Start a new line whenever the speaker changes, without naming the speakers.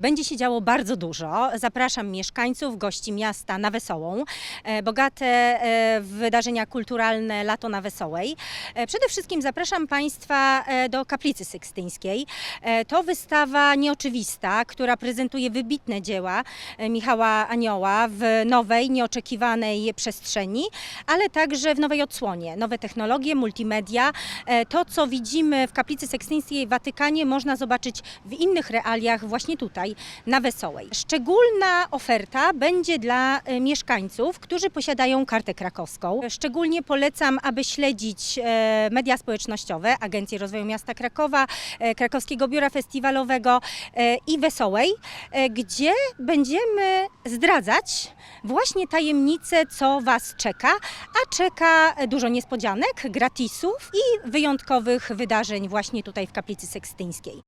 Będzie się działo bardzo dużo. Zapraszam mieszkańców, gości miasta na Wesołą. E, Bogate e, wydarzenia kulturalne Lato na Wesołej. E, Przede wszystkim zapraszam Państwa do Kaplicy Sykstyńskiej. To wystawa nieoczywista, która prezentuje wybitne dzieła Michała Anioła w nowej, nieoczekiwanej przestrzeni, ale także w nowej odsłonie. Nowe technologie, multimedia. To, co widzimy w Kaplicy Sykstyńskiej w Watykanie, można zobaczyć w innych realiach właśnie tutaj, na Wesołej. Szczególna oferta będzie dla e, mieszkańców, którzy posiadają kartę krakowską. Szczególnie polecam, aby śledzić e, media społecznościowe Agencji Rozwoju Miasta Krakowa, e, Krakowskiego Biura Festiwalowego e, i Wesołej, gdzie będziemy zdradzać właśnie tajemnice, co Was czeka, a czeka dużo niespodzianek, gratisów i wyjątkowych wydarzeń właśnie tutaj w Kaplicy Sekstyńskiej.